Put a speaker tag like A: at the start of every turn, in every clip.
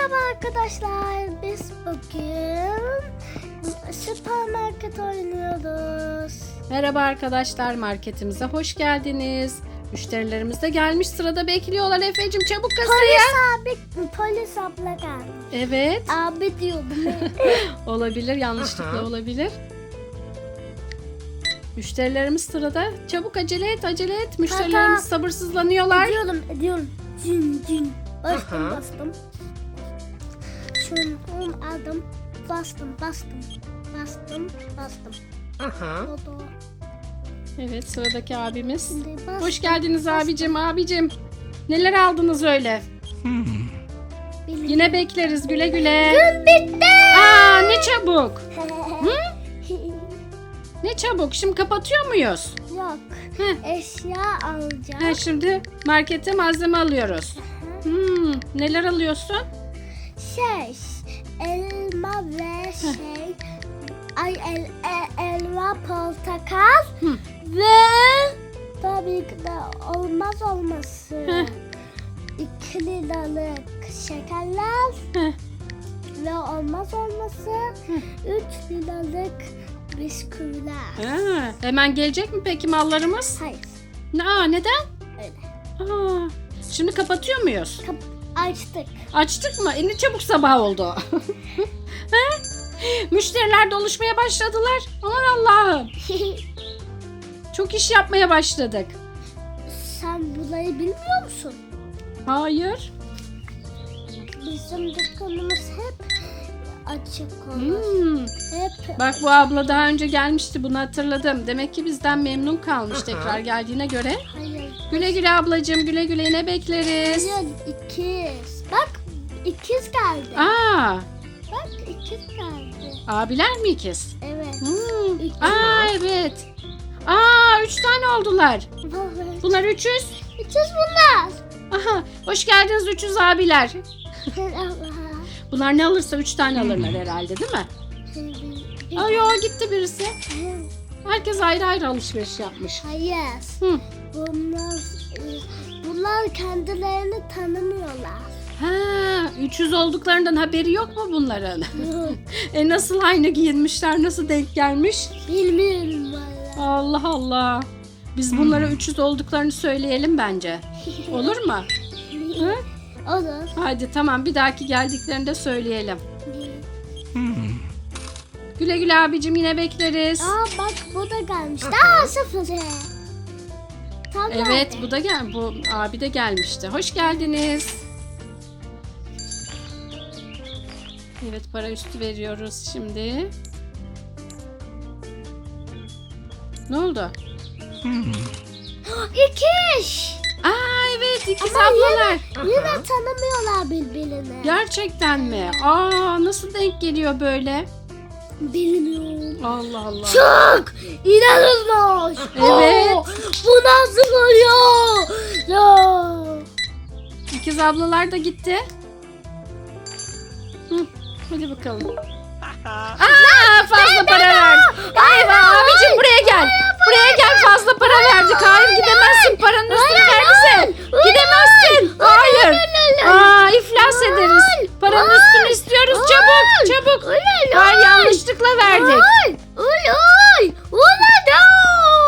A: Merhaba arkadaşlar. Biz bugün süpermarket oynuyoruz.
B: Merhaba arkadaşlar marketimize hoş geldiniz. Müşterilerimiz de gelmiş sırada bekliyorlar Efe'cim çabuk kasaya.
A: Polis abi, polis abla geldi.
B: Evet
A: Abi diyordum.
B: olabilir yanlışlıkla olabilir. Müşterilerimiz sırada. Çabuk acele et acele et. Müşterilerimiz sabırsızlanıyorlar.
A: ediyorum, ediyorum. Cin cin. Bastım
C: Aha.
A: bastım. Şunu aldım. Bastım bastım. Bastım bastım.
C: Aha.
A: Oldu.
B: Evet sıradaki abimiz.
A: Şimdi bastım.
B: Hoş geldiniz abicim abicim. Neler aldınız öyle?
A: Bilmiyorum.
B: Yine bekleriz güle güle.
A: Gün bitti.
B: Aa ne çabuk. Ne çabuk. Şimdi kapatıyor muyuz?
A: Yok.
B: Heh.
A: Eşya alacağım.
B: Ha, şimdi markete malzeme alıyoruz. Hmm, neler alıyorsun?
A: Şey, elma ve şey, ay el, e- elma, portakal
B: Hı.
A: ve tabii ki de olmaz olması.
B: Heh.
A: İki liralık şekerler ve olmaz olması üç liralık bisküviler.
B: Ha, hemen gelecek mi peki mallarımız?
A: Hayır,
B: Aa, neden?
A: öyle.
B: Aa, şimdi kapatıyor muyuz?
A: Kap- açtık.
B: Açtık mı? E, ne çabuk sabah oldu. ha? Müşteriler doluşmaya başladılar. Aman Allah'ım. Çok iş yapmaya başladık.
A: Sen burayı bilmiyor musun?
B: Hayır.
A: Bizim dükkanımız hep açık olur.
B: Hmm.
A: Hep
B: Bak bu abla daha önce gelmişti bunu hatırladım. Demek ki bizden memnun kalmış tekrar geldiğine göre.
A: hayır.
B: Güle güle ablacığım güle güle yine bekleriz.
A: Hayır ikiz. Bak ikiz geldi.
B: Aa,
A: Bak ikiz geldi.
B: abiler mi ikiz?
A: Evet.
B: Hmm.
A: İkiz.
B: Aa evet. Aa üç tane oldular.
A: Evet.
B: Bunlar üçüz.
A: İkiz bunlar.
B: Aha hoş geldiniz üçüz abiler.
A: Merhaba.
B: Bunlar ne alırsa üç tane alırlar herhalde değil mi? Ay o gitti birisi. Herkes ayrı ayrı alışveriş yapmış.
A: Hayır.
B: Hı.
A: Bunlar bunlar kendilerini tanımıyorlar.
B: Ha, 300 olduklarından haberi yok mu bunların? e nasıl aynı giyinmişler, nasıl denk gelmiş?
A: Bilmiyorum valla.
B: Allah Allah. Biz bunlara 300 olduklarını söyleyelim bence. Olur mu? Hı?
A: Olur.
B: Hadi tamam bir dahaki geldiklerinde söyleyelim. Güle güle abicim yine bekleriz.
A: Aa bak bu da gelmiş. Daha sıfır. Tam
B: Evet
A: nerede?
B: bu da gel bu abi de gelmişti. Hoş geldiniz. Evet para üstü veriyoruz şimdi. Ne oldu?
A: İkiz.
B: Aa evet ikiz
A: Ama
B: ablalar.
A: Yine tanımıyorlar birbirini.
B: Gerçekten mi? Aa nasıl denk geliyor böyle?
A: Bilmiyorum.
B: Allah Allah.
A: Çok inanılmaz.
B: Evet.
A: Oo, bu nasıl oluyor? Ya.
B: İkiz ablalar da gitti. Hı, hadi bakalım. Aa fazla para verdik. Eyvah abicim buraya gel. Buraya gel fazla para verdik. Hayır gidemezsin paranın üstünü ver bize. Gidemezsin. Hayır. Aa iflas ederiz. Paranın üstünü istiyoruz çabuk çabuk. Hayır yanlışlıkla verdik.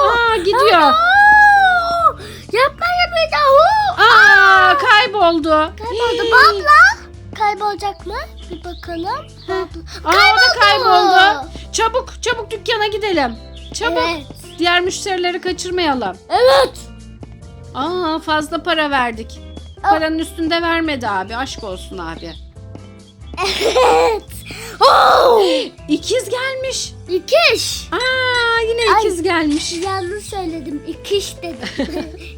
B: Aa gidiyor.
A: Yapmayın bir daha.
B: Aa kayboldu.
A: Kayboldu.
B: Hii.
A: Abla. Kaybolacak mı? Bir bakalım.
B: Aa o da kayboldu. Çabuk çabuk dükkana gidelim. Çabuk.
A: Evet.
B: Diğer müşterileri kaçırmayalım.
A: Evet.
B: Aa fazla para verdik. Paranın üstünde vermedi abi. Aşk olsun abi.
A: Evet. Oo.
B: İkiz gelmiş.
A: İkiş.
B: Aa yine
A: Ay.
B: ikiz gelmiş.
A: Yanlış söyledim. İkiş dedim.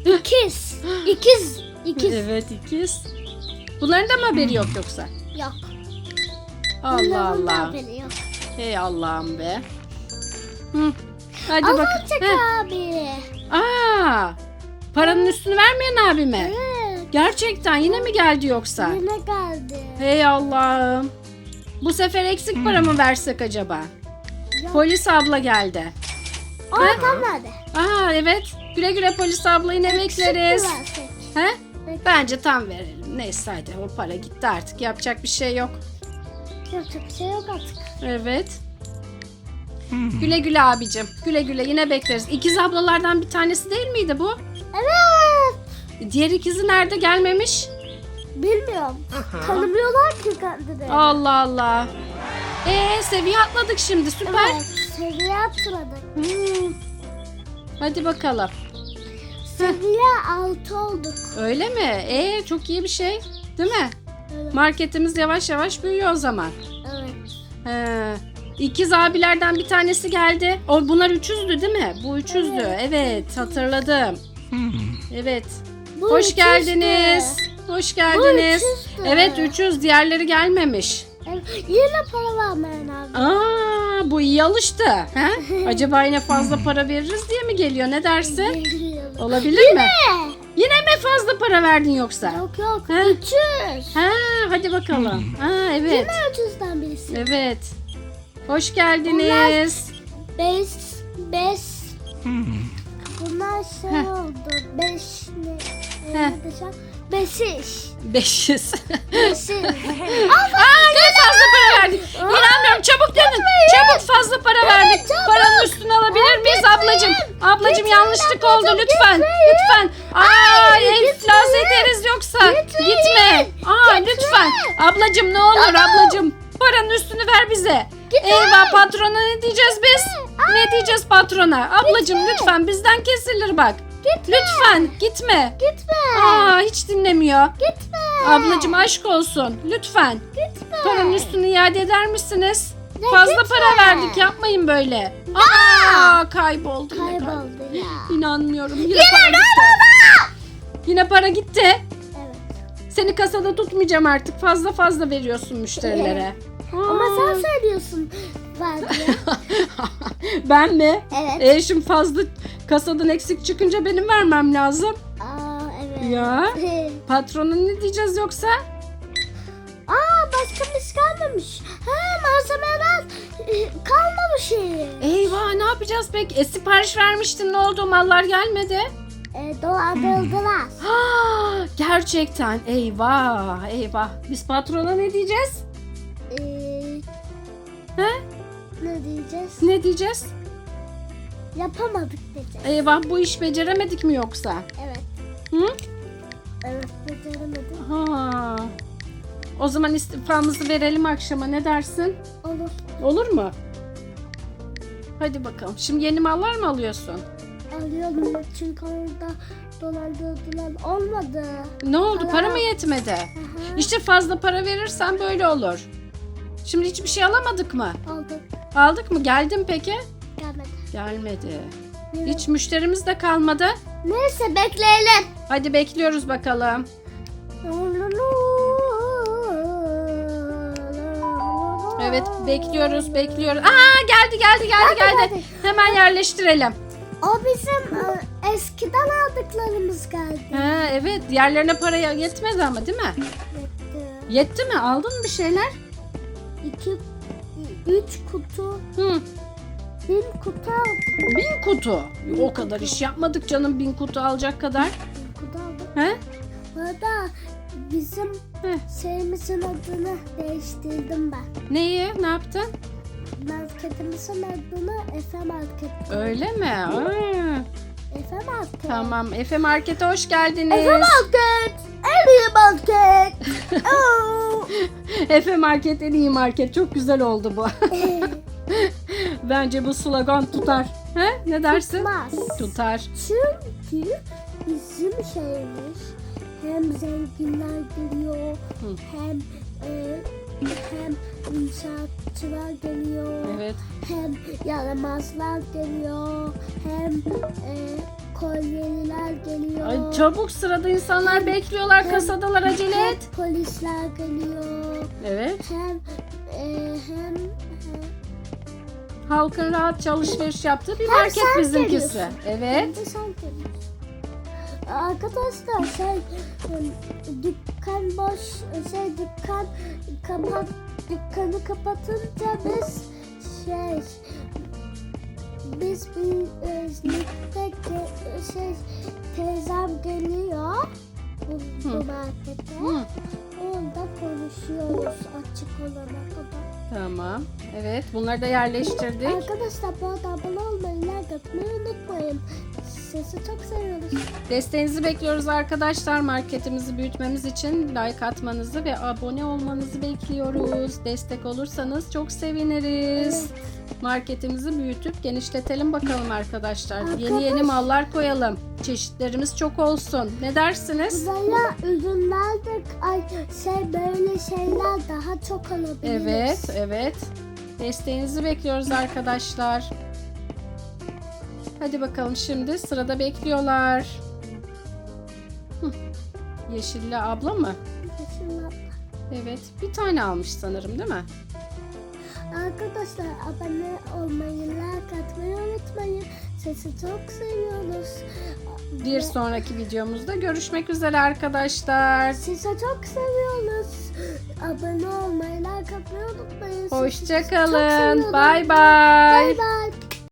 A: İkiz. İkiz. İkiz.
B: Evet ikiz. Bunların da mı haberi yok yoksa?
A: Yok.
B: Allah
A: Bunların da
B: Allah.
A: haberi yok.
B: Hey Allah'ım be. Hı. Hadi. Heh.
A: abi.
B: Aa, paranın üstünü vermeyen abi mi?
A: Evet.
B: Gerçekten yine mi geldi yoksa?
A: Yine geldi.
B: Hey Allah'ım. Bu sefer eksik para mı versek acaba?
A: Yok.
B: Polis abla geldi.
A: Oradan nerede?
B: Aa evet. Güle güle polis abla yine bekleriz. He? Bence tam verelim. Neyse hadi o para gitti artık. Yapacak bir şey yok.
A: yapacak bir şey yok artık.
B: Evet. Güle güle abicim. Güle güle yine bekleriz. İkiz ablalardan bir tanesi değil miydi bu?
A: Evet.
B: Diğer ikizi nerede gelmemiş?
A: Bilmiyorum. Tanımıyorlar ki kendilerini.
B: Allah Allah. Ee seviye atladık şimdi süper.
A: Evet. Seviye atladık.
B: Hmm. Hadi bakalım.
A: Seviye altı olduk.
B: Öyle mi? Ee çok iyi bir şey. Değil mi?
A: Evet.
B: Marketimiz yavaş yavaş büyüyor o zaman.
A: evet.
B: He. İkiz abilerden bir tanesi geldi. O bunlar üçüzdü değil mi? Bu üçüzdü.
A: Evet.
B: Evet, hatırladım. Evet.
A: Bu
B: Hoş
A: üçüzdü.
B: geldiniz. Hoş geldiniz.
A: üçüzdü.
B: Evet, üçüz. Diğerleri gelmemiş.
A: Yine para vermeyen abi.
B: Aa, bu iyi alıştı. He? Acaba yine fazla para veririz diye mi geliyor? Ne dersin? Olabilir mi?
A: Ne?
B: Yine mi fazla para verdin yoksa?
A: Yok yok.
B: He?
A: 300.
B: Ha, hadi bakalım. Ha, evet.
A: Yine 300'den birisi.
B: Evet. Hoş geldiniz.
A: 5 5 Bunlar şey
B: Heh.
A: oldu. 5 ne?
B: Heh.
A: Ne desem? 5 iş.
B: 500.
A: 5
B: Aa yine fazla para verdik. İnanmıyorum çabuk dönün. Çabuk fazla para verdik.
A: çabuk.
B: Paranın üstünü alabilir miyiz ablacığım? Ablacığım
A: Getirin
B: yanlışlık oldu lütfen.
A: getirin.
B: Lütfen. Aa
A: Ay,
B: iflas ederiz yoksa.
A: Getirin.
B: Gitme. Aa lütfen. Ablacığım ne olur
A: Aa.
B: ablacığım. Paranın üstünü ver bize. Eyvah patrona ne diyeceğiz biz? Ne diyeceğiz patrona? Ablacığım
A: Getirin.
B: lütfen bizden kesilir bak.
A: Gitme.
B: Lütfen gitme.
A: Gitme.
B: Aa hiç dinlemiyor.
A: Gitme.
B: Ablacığım aşk olsun. Lütfen.
A: Gitme.
B: Paranın üstünü iade eder misiniz?
A: Ne,
B: Fazla
A: lütfen.
B: para verdik yapmayın böyle. Aa kayboldu. yine kayboldu.
A: Kayboldu ya.
B: İnanmıyorum. Yine, para gitti. Yine para gitti.
A: Evet.
B: Seni kasada tutmayacağım artık. Fazla fazla veriyorsun müşterilere.
A: Sen söylüyorsun var diye.
B: ben mi?
A: Evet.
B: E şimdi fazla kasadan eksik çıkınca benim vermem lazım.
A: Aa evet.
B: Ya. Patrona ne diyeceğiz yoksa?
A: Aa başka bir şey kalmamış. Ha malzemeler kalmamış.
B: Eyvah ne yapacağız peki? E, sipariş vermiştin ne oldu? Mallar gelmedi.
A: E, dolandırıldılar.
B: Ha, gerçekten eyvah eyvah. Biz patrona ne diyeceğiz?
A: Diyeceğiz?
B: Ne diyeceğiz?
A: Yapamadık diyeceğiz.
B: Eyvah bu iş beceremedik mi yoksa?
A: Evet.
B: Hı?
A: Evet beceremedim.
B: Ha. O zaman istifamızı verelim akşama ne dersin?
A: Olur.
B: Olur mu? Hadi bakalım. Şimdi yeni mallar mı alıyorsun?
A: Alıyorum çünkü orada dolandırdılar. Olmadı.
B: Ne oldu?
A: Para-
B: Para mı yetmedi?
A: Aha.
B: İşte fazla para verirsen böyle olur. Şimdi hiçbir şey alamadık mı?
A: Aldık.
B: Aldık mı? Geldi mi peki?
A: Gelmedi.
B: Gelmedi.
A: Evet.
B: Hiç müşterimiz de kalmadı.
A: Neyse bekleyelim.
B: Hadi bekliyoruz bakalım. Evet bekliyoruz bekliyoruz. Aa geldi geldi geldi
A: Geldi,
B: geldi. Hemen yerleştirelim.
A: O bizim e, eskiden aldıklarımız geldi.
B: Ha, evet diğerlerine para yetmedi ama değil mi?
A: Yetti.
B: Yetti mi? Aldın mı bir şeyler?
A: İki, üç kutu,
B: Hı.
A: bin kutu aldık.
B: Bin kutu. O kadar iş yapmadık canım bin kutu alacak kadar.
A: Bin kutu aldık.
B: He?
A: Burada bizim
B: Heh.
A: şeyimizin adını değiştirdim ben.
B: Neyi? Ne yaptın?
A: Marketimizin adını Efe Market.
B: Öyle mi? Aa,
A: Efe Market.
B: tamam. Efe Market'e hoş geldiniz.
A: Efe Market. İyi market. Oo.
B: Efe Market en iyi market. Çok güzel oldu bu. Bence bu slogan tutar. He? Ne dersin?
A: Tutmaz.
B: Tutar.
A: Çünkü bizim şeyimiz hem zenginler geliyor
B: Hı.
A: hem e, hem inşaatçılar geliyor
B: Evet.
A: hem yaramazlar geliyor hem e, kolyeliler geliyor
B: Ay, çabuk sırada insanlar bekliyorlar
A: hem-
B: kasadalar acele et.
A: polisler geliyor
B: Evet.
A: hem e, hem, hem
B: Halkın rahatça alışveriş yaptığı bir
A: Hem
B: market
A: sen
B: bizimkisi.
A: geliyorsun.
B: Evet.
A: Hem sen. Arkadaşlar şey dükkan boş şey dükkan kapat dükkanı kapatınca biz şey biz e, ge- şey teyzem geliyor bu, bu markete.
B: Hı.
A: Orada konuşuyoruz açık olana kadar.
B: Tamam. Evet bunları da yerleştirdik.
A: Arkadaşlar bu arada abone olmayı, like atmayı unutmayın. Sizi çok seviyoruz.
B: Desteğinizi bekliyoruz arkadaşlar. Marketimizi büyütmemiz için like atmanızı ve abone olmanızı bekliyoruz. Destek olursanız çok seviniriz. Marketimizi büyütüp genişletelim bakalım arkadaşlar. Yeni yeni
A: Arkadaş-
B: mallar koyalım. Çeşitlerimiz çok olsun. Ne dersiniz?
A: Böyle ürünler de ay, şey böyle şeyler daha çok alabiliriz.
B: Evet, evet. Desteğinizi bekliyoruz arkadaşlar. Hadi bakalım şimdi sırada bekliyorlar. Hı. Yeşilli abla mı? Evet, bir tane almış sanırım değil mi?
A: Arkadaşlar abone olmayı, like atmayı unutmayın. Sizi çok seviyoruz.
B: Bir sonraki videomuzda görüşmek üzere arkadaşlar.
A: Sizi çok seviyoruz. Abone olmayı, like atmayı unutmayın.
B: Hoşçakalın. Bay
A: Bay
B: bay.
A: bay.